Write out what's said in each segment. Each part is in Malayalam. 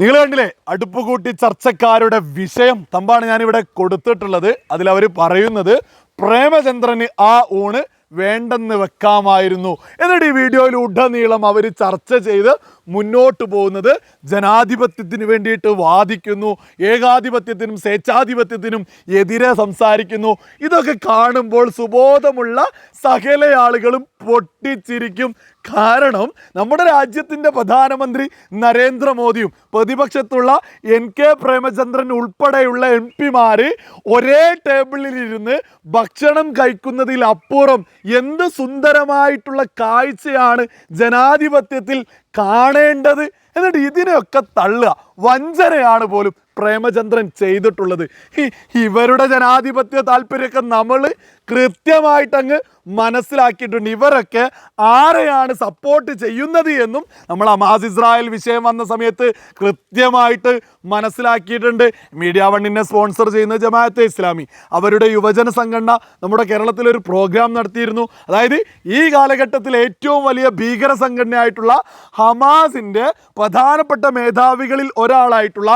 നിങ്ങൾ കണ്ടില്ലേ? അടുപ്പ് കൂട്ടി ചർച്ചക്കാരുടെ വിഷയം തമ്പാണ് ഞാനിവിടെ കൊടുത്തിട്ടുള്ളത്. അതിൽ അവർ പറയുന്നത് പ്രേമചന്ദ്രന് ആ ഊണ് വേണ്ടെന്ന് വെക്കാമായിരുന്നു. എന്നിട്ട് ഈ വീഡിയോയിൽ ഉടനീളം അവർ ചർച്ച ചെയ്ത് മുന്നോട്ട് പോകുന്നത് ജനാധിപത്യത്തിന് വേണ്ടിയിട്ട് വാദിക്കുന്നു ഏകാധിപത്യത്തിനും സ്വേച്ഛാധിപത്യത്തിനും എതിരെ സംസാരിക്കുന്നു. ഇതൊക്കെ കാണുമ്പോൾ സുബോധമുള്ള സകല ആളുകളും പൊട്ടിച്ചിരിക്കും. കാരണം നമ്മുടെ രാജ്യത്തിന്റെ പ്രധാനമന്ത്രി നരേന്ദ്രമോദിയും പ്രതിപക്ഷത്തുള്ള എൻ കെ പ്രേമചന്ദ്രൻ ഉൾപ്പെടെയുള്ള എം പിമാർ ഒരേ ടേബിളിൽ ഇരുന്ന് ഭക്ഷണം കഴിക്കുന്നതിലപ്പുറം എന്ത് സുന്ദരമായിട്ടുള്ള കാഴ്ചയാണ് ജനാധിപത്യത്തിൽ കാണേണ്ടത്. എന്നിട്ട് ഇതിനെയൊക്കെ തള്ളുക. വഞ്ചനയാണ് പോലും പ്രേമചന്ദ്രൻ ചെയ്തിട്ടുള്ളത്. ഇവരുടെ ജനാധിപത്യ താല്പര്യമൊക്കെ നമ്മൾ കൃത്യമായിട്ടങ്ങ് മനസ്സിലാക്കിയിട്ടുണ്ട്. ഇവരൊക്കെ ആരെയാണ് സപ്പോർട്ട് ചെയ്യുന്നത് എന്നും നമ്മൾ അമാസ് ഇസ്രായേൽ വിഷയം വന്ന സമയത്ത് കൃത്യമായിട്ട് മനസ്സിലാക്കിയിട്ടുണ്ട്. മീഡിയ വണ്ണിനെ സ്പോൺസർ ചെയ്യുന്ന ജമാഅത്തെ ഇസ്ലാമി. അവരുടെ യുവജന സംഘടന നമ്മുടെ കേരളത്തിൽ ഒരു പ്രോഗ്രാം നടത്തിയിരുന്നു. അതായത് ഈ കാലഘട്ടത്തിൽ ഏറ്റവും വലിയ ഭീകര സംഘടനയായിട്ടുള്ള ഹമാസിന്റെ പ്രധാനപ്പെട്ട മേധാവികളിൽ ഒരാളായിട്ടുള്ള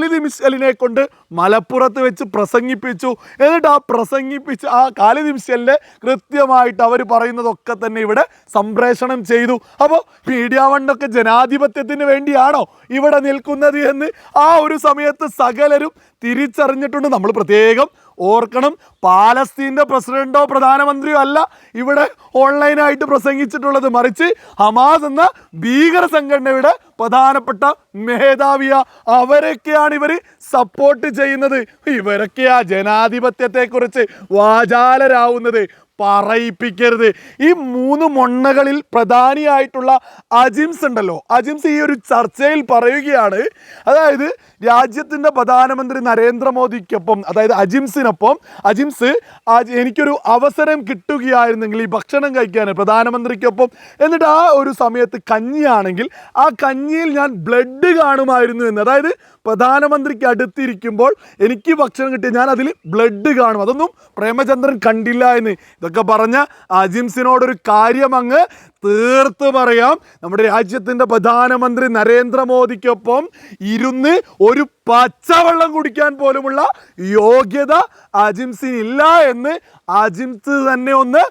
കാലിദ് അലിനെ കൊണ്ട് മലപ്പുറത്ത് വെച്ച് പ്രസംഗിപ്പിച്ചു. എന്നിട്ട് ആ പ്രസംഗിപ്പിച്ച് ആ കാലിദ് മിഷലിനെ കൃത്യമായിട്ട് അവർ പറയുന്നതൊക്കെ തന്നെ ഇവിടെ സംപ്രേഷണം ചെയ്തു. അപ്പോൾ മീഡിയ വണ്ടൊക്കെ ജനാധിപത്യത്തിന് വേണ്ടിയാണോ ഇവിടെ നിൽക്കുന്നത് എന്ന് ആ ഒരു സമയത്ത് സകലരും തിരിച്ചറിഞ്ഞിട്ടുണ്ട്. നമ്മൾ പ്രത്യേകം ഓർക്കണം പാലസ്തീന്റെ പ്രസിഡന്റോ പ്രധാനമന്ത്രിയോ അല്ല ഇവിടെ ഓൺലൈനായിട്ട് പ്രസംഗിച്ചിട്ടുള്ളത്. മറിച്ച് ഹമാസ് എന്ന ഭീകര സംഘടനയുടെ പ്രധാനപ്പെട്ട മേധാവിയ. അവരൊക്കെയാണ് ഇവർ സപ്പോർട്ട് ചെയ്യുന്നത്? ഇവരൊക്കെയാ ജനാധിപത്യത്തെക്കുറിച്ച് വാചാലരാവുന്നത്. പറയിപ്പിക്കരുത്. ഈ മൂന്ന് മൊണ്ണകളിൽ പ്രധാനിയായിട്ടുള്ള അജിംസ് ഉണ്ടല്ലോ. അജിംസ് ഈ ഒരു ചർച്ചയിൽ പറയുകയാണ് അതായത് രാജ്യത്തിന്റെ പ്രധാനമന്ത്രി നരേന്ദ്രമോദിക്കൊപ്പം അതായത് അജിംസിനൊപ്പം അജിംസ് അജ് എനിക്കൊരു അവസരം കിട്ടുകയായിരുന്നെങ്കിൽ ഈ ഭക്ഷണം കഴിക്കാൻ പ്രധാനമന്ത്രിക്കൊപ്പം. എന്നിട്ട് ആ ഒരു സമയത്ത് കഞ്ഞിയാണെങ്കിൽ ആ കഞ്ഞിയിൽ ഞാൻ ബ്ലഡ് കാണുമായിരുന്നു എന്ന്. അതായത് പ്രധാനമന്ത്രിക്ക് അടുത്തിരിക്കുമ്പോൾ എനിക്ക് ഭക്ഷണം കിട്ടിയ ഞാൻ അതിൽ ബ്ലഡ് കാണും. അതൊന്നും പ്രേമചന്ദ്രൻ കണ്ടില്ല എന്ന്. ഇതൊക്കെ പറഞ്ഞ അജിംസിനോടൊരു കാര്യം അങ്ങ് തീർത്ത് പറയാം നമ്മുടെ രാജ്യത്തിന്റെ പ്രധാനമന്ത്രി നരേന്ദ്രമോദിക്കൊപ്പം ഇരുന്ന് ഒരു പച്ചവെള്ളം കുടിക്കാൻ പോലുമുള്ള യോഗ്യത അജിംസിനില്ല എന്ന് അജിംസ് തന്നെ ഒന്ന്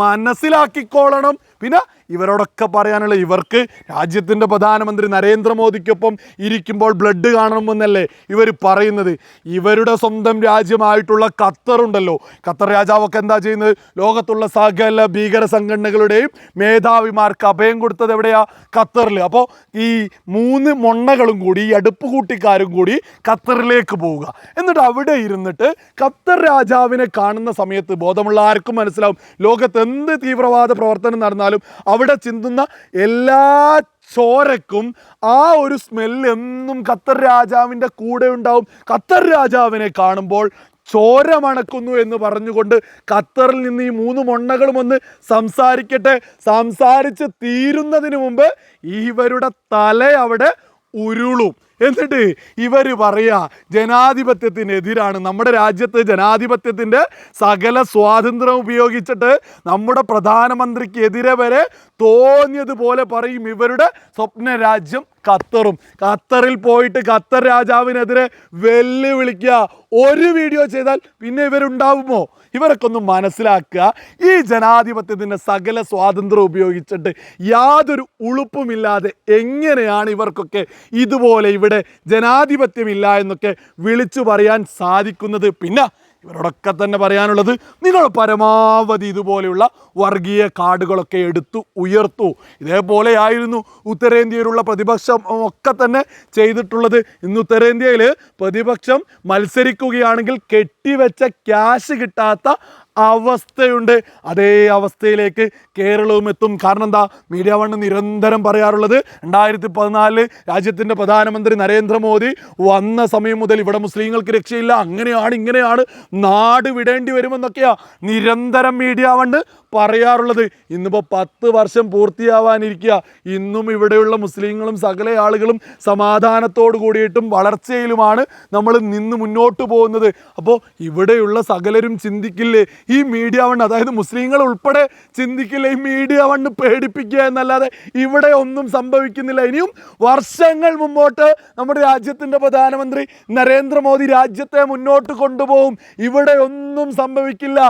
മനസ്സിലാക്കിക്കോളണം. പിന്നെ ഇവരോടൊക്കെ പറയാനുള്ള ഇവർക്ക് രാജ്യത്തിന്റെ പ്രധാനമന്ത്രി നരേന്ദ്രമോദിക്കൊപ്പം ഇരിക്കുമ്പോൾ ബ്ലഡ് കാണണമെന്നല്ലേ ഇവർ പറയുന്നത്. ഇവരുടെ സ്വന്തം രാജ്യമായിട്ടുള്ള ഖത്തർ ഉണ്ടല്ലോ. ഖത്തർ രാജാവൊക്കെ എന്താ ചെയ്യുന്നത്? ലോകത്തുള്ള സകല ഭീകര സംഘടനകളുടെയും മേധാവിമാർക്ക് അഭയം കൊടുത്തത് എവിടെയാ? ഖത്തറിൽ അപ്പോൾ ഈ മൂന്ന് മൊണ്ണകളും കൂടി ഈ അടുപ്പ് കൂട്ടിക്കാരും കൂടി ഖത്തറിലേക്ക് പോവുക. എന്നിട്ട് അവിടെ ഇരുന്നിട്ട് ഖത്തർ രാജാവിനെ കാണുന്ന സമയത്ത് ബോധമുള്ള ആർക്കും മനസ്സിലാവും. ലോകത്ത് എന്ത് തീവ്രവാദ പ്രവർത്തനം നടന്നാലും അവിടെ ചിന്തുന്ന എല്ലാ ചോരക്കും ആ ഒരു സ്മെല്ലെന്നും ഖത്തർ രാജാവിന്റെ കൂടെ ഉണ്ടാവും. ഖത്തർ രാജാവിനെ കാണുമ്പോൾ ചോര മണക്കുന്നു എന്ന് പറഞ്ഞുകൊണ്ട് ഖത്തറിൽ നിന്ന് ഈ മൂന്ന് മൊണ്ണകളും ഒന്ന് സംസാരിക്കട്ടെ. സംസാരിച്ച് തീരുന്നതിന് മുമ്പ് ഇവരുടെ തല അവിടെ ഉരുളും. എന്നിട്ട് ഇവർ പറയുക ജനാധിപത്യത്തിനെതിരാണ് നമ്മുടെ രാജ്യത്ത് ജനാധിപത്യത്തിന്റെ സകല സ്വാതന്ത്ര്യം ഉപയോഗിച്ചിട്ട് നമ്മുടെ പ്രധാനമന്ത്രിക്കെതിരെ വരെ തോന്നിയതുപോലെ പറയും. ഇവരുടെ സ്വപ്ന രാജ്യം ഖത്തറും. ഖത്തറിൽ പോയിട്ട് ഖത്തർ രാജാവിനെതിരെ വെല്ലുവിളിക്കുക. ഒരു വീഡിയോ ചെയ്താൽ പിന്നെ ഇവരുണ്ടാവുമോ? ഇവരൊക്കെ ഒന്ന് മനസ്സിലാക്കുക. ഈ ജനാധിപത്യത്തിന്റെ സകല സ്വാതന്ത്ര്യം ഉപയോഗിച്ചിട്ട് യാതൊരു ഉളുപ്പുമില്ലാതെ എങ്ങനെയാണ് ഇവർക്കൊക്കെ ഇതുപോലെ ഇവിടെ ജനാധിപത്യമില്ല എന്നൊക്കെ വിളിച്ചു പറയാൻ സാധിക്കുന്നത് പിന്നെ ഇവരോടൊക്കെ തന്നെ പറയാനുള്ളത് നിങ്ങൾ പരമാവധി ഇതുപോലെയുള്ള വർഗീയ കാർഡുകളൊക്കെ എടുത്തു ഉയർത്തു. ഇതേപോലെയായിരുന്നു ഉത്തരേന്ത്യയിലുള്ള പ്രതിപക്ഷം ഒക്കെ തന്നെ ചെയ്തിട്ടുള്ളത്. ഇന്ന് ഉത്തരേന്ത്യയിൽ പ്രതിപക്ഷം മത്സരിക്കുകയാണെങ്കിൽ കെട്ടിവെച്ച ക്യാഷ് കിട്ടാത്ത അവസ്ഥയുണ്ട്. അതേ അവസ്ഥയിലേക്ക് കേരളവും എത്തും. കാരണം എന്താ? മീഡിയ വണ്ണ് നിരന്തരം പറയാറുള്ളത് രണ്ടായിരത്തി പതിനാലിൽ രാജ്യത്തിന്റെ പ്രധാനമന്ത്രി നരേന്ദ്രമോദി വന്ന സമയം മുതൽ ഇവിടെ മുസ്ലിങ്ങൾക്ക് രക്ഷയില്ല. അങ്ങനെയാണ് ഇങ്ങനെയാണ് നാട് വിടേണ്ടി വരുമെന്നൊക്കെയാ നിരന്തരം മീഡിയ വണ്ട് പറയാറുള്ളത് ഇന്നിപ്പോൾ പത്ത് വർഷം പൂർത്തിയാവാനിരിക്കുക. ഇന്നും ഇവിടെയുള്ള മുസ്ലിങ്ങളും സകല ആളുകളും സമാധാനത്തോടു കൂടിയിട്ടും വളർച്ചയിലുമാണ് നമ്മൾ നിന്ന് മുന്നോട്ട് പോകുന്നത്. അപ്പോൾ ഇവിടെയുള്ള സകലരും ചിന്തിക്കില്ലേ? ഈ മീഡിയ വണ് അതായത് മുസ്ലിങ്ങൾ ഉൾപ്പെടെ ചിന്തിക്കില്ലേ ഈ മീഡിയ വണ്ണ് പേടിപ്പിക്കുക എന്നല്ലാതെ ഇവിടെ ഒന്നും സംഭവിക്കുന്നില്ല. ഇനിയും വർഷങ്ങൾ മുമ്പോട്ട് നമ്മുടെ രാജ്യത്തിന്റെ പ്രധാനമന്ത്രി നരേന്ദ്രമോദി രാജ്യത്തെ മുന്നോട്ട് കൊണ്ടുപോകും. ഇവിടെ ഒന്നും സംഭവിക്കില്ല.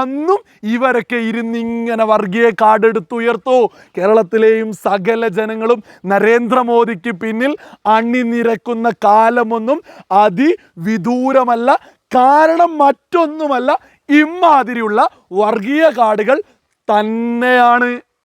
അന്നും ഇവരൊക്കെ ഇരുന്നിങ്ങനെ വർഗീയ കാർഡ് കാർഡെടുത്തുയർത്തു കേരളത്തിലെയും സകല ജനങ്ങളും നരേന്ദ്രമോദിക്ക് പിന്നിൽ അണിനിരക്കുന്ന കാലമൊന്നും അതിവിദൂരമല്ല. കാരണം മറ്റൊന്നുമല്ല ഇമാതിരിയുള്ള വർഗീയ കാർഡുകൾ തന്നെയാണ്.